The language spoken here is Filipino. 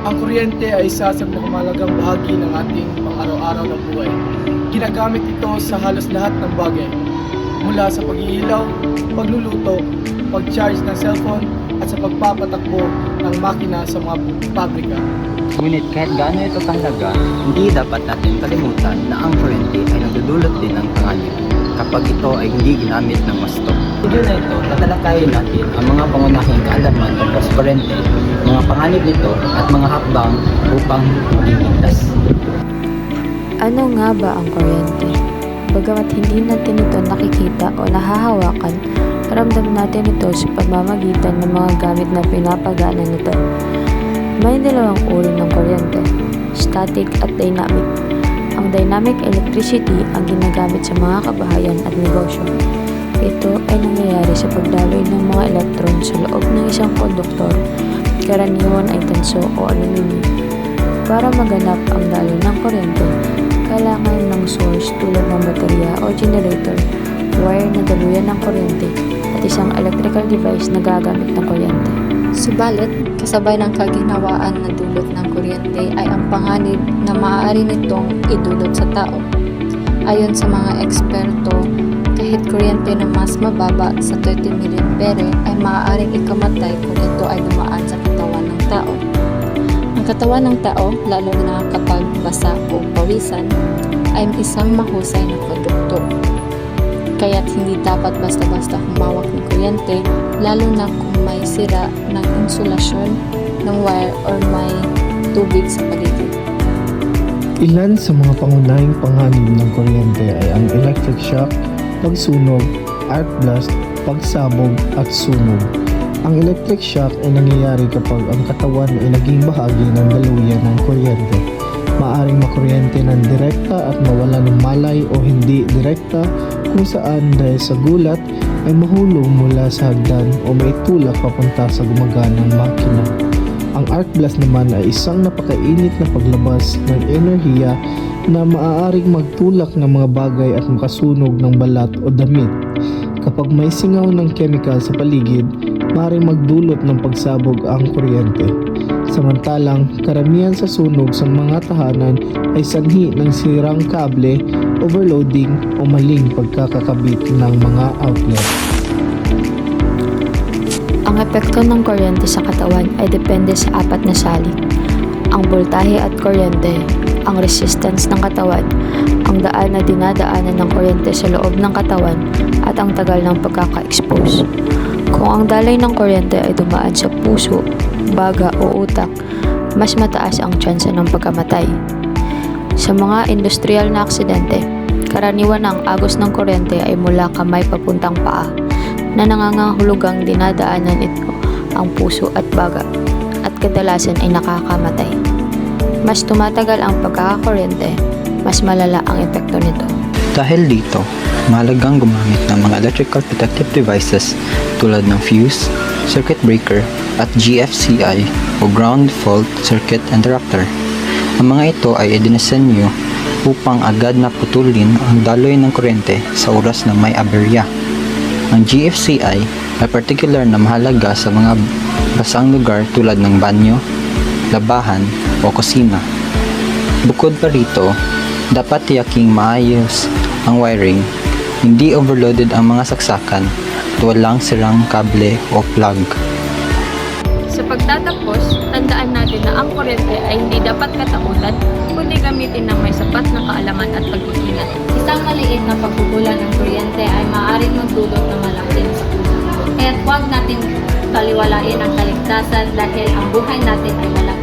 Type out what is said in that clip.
Ang kuryente ay isa sa pinakamalagang bahagi ng ating pang-araw-araw na buhay. Ginagamit ito sa halos lahat ng bagay. Mula sa pag-iilaw, pagluluto, pag-charge ng cellphone, at sa pagpapatakbo ng makina sa mga pabrika. Ngunit kahit gaano ito kahalaga, hindi dapat natin kalimutan na ang kuryente ay nagdudulot din ng panganib kapag ito ay hindi ginamit ng masto. Sa video na ito, tatalakayin natin ang mga pangunahing kaalaman tungkol sa kuryente, mga panganib nito at mga hakbang upang maging ligtas. Ano nga ba ang kuryente? Bagamat hindi natin ito nakikita o nahahawakan, ramdam natin ito sa pamamagitan ng mga gamit na pinapagana nito. May dalawang uri ng kuryente, static at dynamic. Ang dynamic electricity ang ginagamit sa mga kabahayan at negosyo. Ito ay nangyayari sa pagdaloy ng mga elektron sa loob ng isang konduktor, karaniwan ay tanso o aluminium. Para maganap ang daloy ng kuryente, kailangan ng source tulad ng baterya o generator, wire na daluyan ng kuryente, at isang electrical device na gagamit ng kuryente. Subalit, kasabay ng kaginhawaan na dulot ng kuryente ay ang panganib na maaari nitong idulot sa tao. Ayon sa mga eksperto, kahit kuryente na mas mababa sa 30 mA ay maaaring ikamatay kung ito ay dumaan sa katawan ng tao. Ang katawan ng tao, lalo na kapag basa o pawisan, ay isang mahusay na produkto. Kaya't hindi dapat basta-basta humawak ng kuryente, lalo na kung may sira ng insulasyon ng wire or may tubig sa paligid. Ilan sa mga pangunahing panganib ng kuryente ay ang electric shock, pagsunog, arc blast, pagsabog at sunog. Ang electric shock ay nangyayari kapag ang katawan ay naging bahagi ng daluyan ng kuryente. Maaring makuryente ng direkta at mawala ng malay o hindi direkta kung saan dahil sa gulat ay mahulog mula sa hagdan o maitulak papunta sa gumaganang makina. Ang arc blast naman ay isang napakainit na paglabas ng enerhiya na maaaring magtulak ng mga bagay at makasunog ng balat o damit. Kapag may singaw ng chemical sa paligid, maaaring magdulot ng pagsabog ang kuryente. Samantalang, karamihan sa sunog sa mga tahanan ay sanhi ng sirang kable, overloading o maling pagkakakabit ng mga outlet. Ang epekto ng kuryente sa katawan ay depende sa apat na salik. Ang voltahe at kuryente, ang resistance ng katawan, ang daan na dinadaanan ng kuryente sa loob ng katawan, at ang tagal ng pagkaka-expose. Kung ang dalay ng kuryente ay dumaan sa puso, baga o utak, mas mataas ang tsansa ng pagkamatay. Sa mga industrial na aksidente, karaniwan ang agos ng kuryente ay mula kamay papuntang paa na nangangahulugang dinadaanan ito ang puso at baga at kadalasan ay nakakamatay. Mas tumatagal ang pagkakakuryente, mas malala ang epekto nito. Dahil dito, mahalagang gumamit ng mga electrical protective devices tulad ng fuse, circuit breaker, at GFCI o ground fault circuit interrupter. Ang mga ito ay idinisenyo upang agad na putulin ang daloy ng kuryente sa oras na may aberya. Ang GFCI ay particular na mahalaga sa mga basang lugar tulad ng banyo, labahan o kusina. Bukod pa rito, dapat tiyaking maayos ang wiring, hindi overloaded ang mga saksakan at walang sirang kable o plug. Pagtatapos, tandaan natin na ang kuryente ay hindi dapat katakutan, kundi gamitin ng may sapat na kaalaman at pag-iingat. Isang maliit na pagkukulan ng kuryente ay maaaring magdulot ng malaking sakuna. Kaya huwag natin kaliwalain ang kaligtasan dahil ang buhay natin ay walang